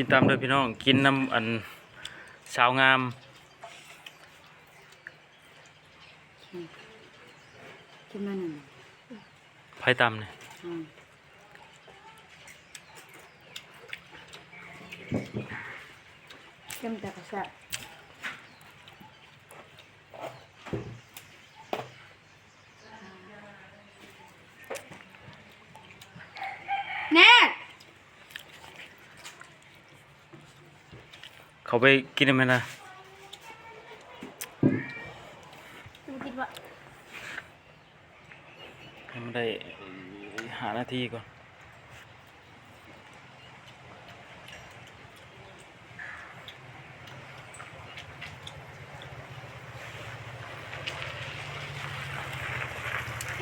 กินตามเด้อพี่น้อง กินน้ำอันสาวงาม กินมาหนึ่งไผ่ตำเนี่ยอืมเต็มแต่กระสับแน่ เขาไปกินได้ไหมนะกูคิดว่าให้มันได้หานาทีก่อน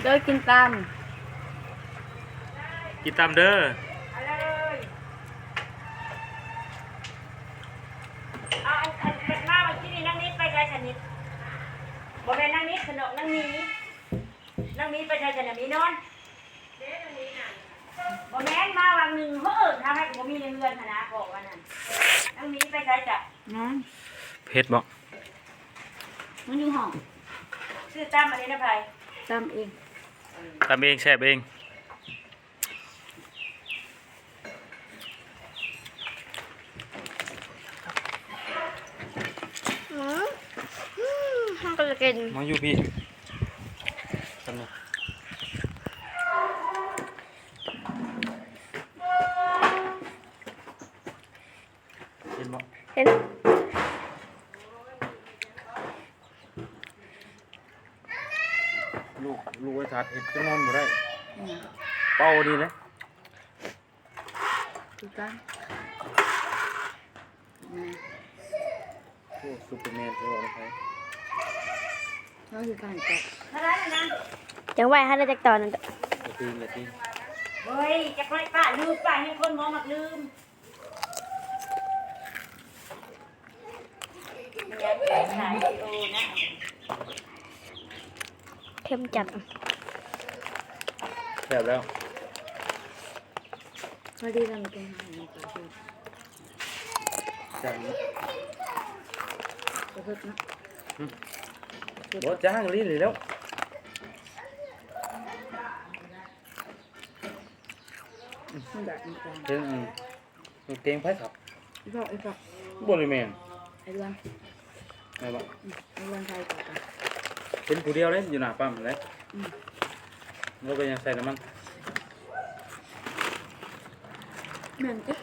เดินกินตาม กินตามเด้อ เอาอันอันเป็นมาเมื่อกี้นี่นั่งนิดไปไกลชนิดบ่แม่นนั่งนิดขนมนั่งนี้นั่งนี้ไปไกลชนิดมีนอนบ่แม่นมาวันหนึ่งเขาเอิ้นทำให้บ่มีในเรือนหั่นนะบอกว่านั่นนั่งนี้ไปไกลจ้ะนะเพชรบอกมันอยู่ห้องชื่อตามอันนี้นะไผตามเองตำเองแซ่บเอง ห้อง ก็จะกินมาอยู่พี่ตำนี่เห็นบอกเห็นลูกลูกไอ้ทัดเห็ดจะนอนบ่ได้นี่เป่าดีเลยคือกันนะโอ้ซูเปอร์แมนจะบอกอะไร เขาคือกันจับเท่านั้นน่ะนะจังไหวให้ได้จากตอนนั้นอย่าตีนอย่าตีนเฮ้ยจะค่อยป้าลืมป้าให้คนมองมักลืมมันอยากไปถ่ายวิดีโอนะเข้มจัดแซ่บแล้วพอดีเราไม่เป็นหางกระเพื่อแซ่บแล้วกระ เพื่อนะบ่จ้างลิ้นเลยแล้วมันแบบนี้กันเพิ่งอืมเกงไผ่ครับไอ้พวกไอ้พวกบ่เลยแม่นไอ้เรื่องไอ้บ่ไอ้เรื่องไทยก่อนเป็นผู้เดียวเลยอยู่หน้าปั๊มเลยอืมเราไปยังใส่น้ำมันเหมือนกัน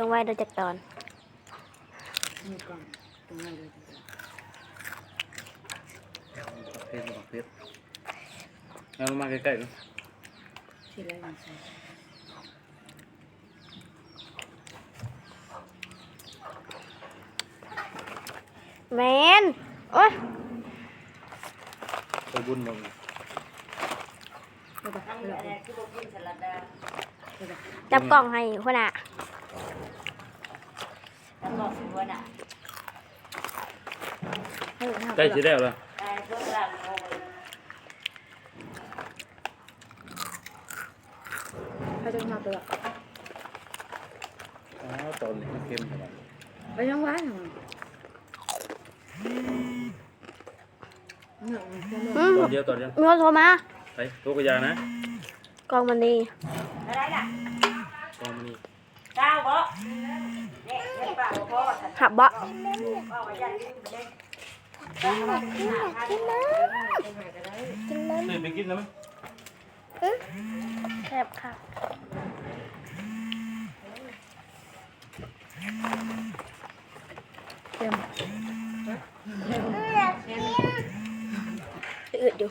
จังไหวได้จากตอนมีกล่องตรงไหนเลยเพชรบอกเพชรเอาลงมาใกล้ๆเลยที่ไรมันใส่แมนโอ้ยไปบุญลงกระดับนั่งกระดับอะไรคือบ่กินสลัดดากระดับจับกล่องให้คนน่ะแล้ว บอกสิว่าน่ะเฮ้ยใกล้จะได้แล้วไอ้พวกเราโง่เลยเขาจะมาตัวอ๋อตอนนี้เข้มขนาดไปยังไว้เหรอเหนื่อยจะเหนื่อยอืมตอนเดียวตอนเดียวมีคนโทรมา ไปโทรกระยานะกล่องมันดีอะไรน่ะกองมันนี่เจ้าบ่ เนี่ยเห็นป่าวพ่อฉันหับบ่ว่าว่าอย่าลืมไปเลยกินน้ำตื่นไปกินแล้วไหมแซ่บค่ะเต็มอืดอยู่